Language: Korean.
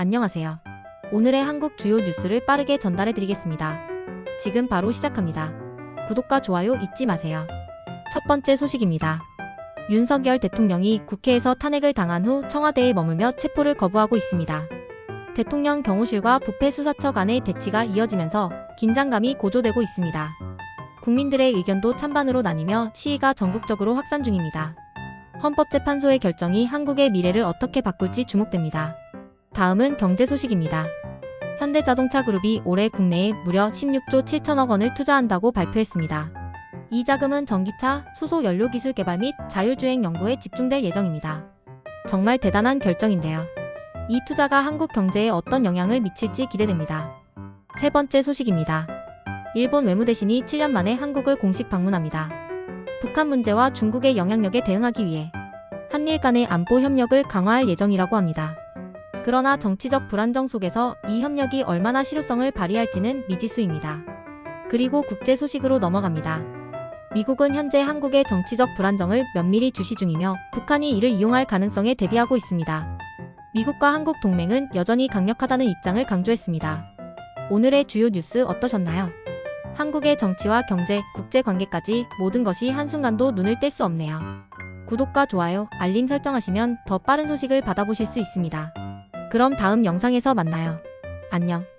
안녕하세요. 오늘의 한국 주요 뉴스를 빠르게 전달해 드리겠습니다. 지금 바로 시작합니다. 구독과 좋아요 잊지 마세요. 첫 번째 소식입니다. 윤석열 대통령이 국회에서 탄핵을 당한 후 청와대에 머물며 체포를 거부하고 있습니다. 대통령 경호실과 부패수사처 간의 대치가 이어지면서 긴장감이 고조되고 있습니다. 국민들의 의견도 찬반으로 나뉘며 시위가 전국적으로 확산 중입니다. 헌법재판소의 결정이 한국의 미래를 어떻게 바꿀지 주목됩니다. 다음은 경제 소식입니다. 현대자동차 그룹이 올해 국내에 무려 16조 7천억 원을 투자한다고 발표했습니다. 이 자금은 전기차, 수소 연료 기술 개발 및 자율주행 연구에 집중될 예정입니다. 정말 대단한 결정인데요. 이 투자가 한국 경제에 어떤 영향을 미칠지 기대됩니다. 세 번째 소식입니다. 일본 외무대신이 7년 만에 한국을 공식 방문합니다. 북한 문제와 중국의 영향력에 대응하기 위해 한일 간의 안보 협력을 강화할 예정이라고 합니다. 그러나 정치적 불안정 속에서 이 협력이 얼마나 실효성을 발휘할지는 미지수입니다. 그리고 국제 소식으로 넘어갑니다. 미국은 현재 한국의 정치적 불안정을 면밀히 주시 중이며 북한이 이를 이용할 가능성에 대비하고 있습니다. 미국과 한국 동맹은 여전히 강력하다는 입장을 강조했습니다. 오늘의 주요 뉴스 어떠셨나요? 한국의 정치와 경제, 국제 관계까지 모든 것이 한순간도 눈을 뗄 수 없네요. 구독과 좋아요, 알림 설정하시면 더 빠른 소식을 받아보실 수 있습니다. 그럼 다음 영상에서 만나요. 안녕.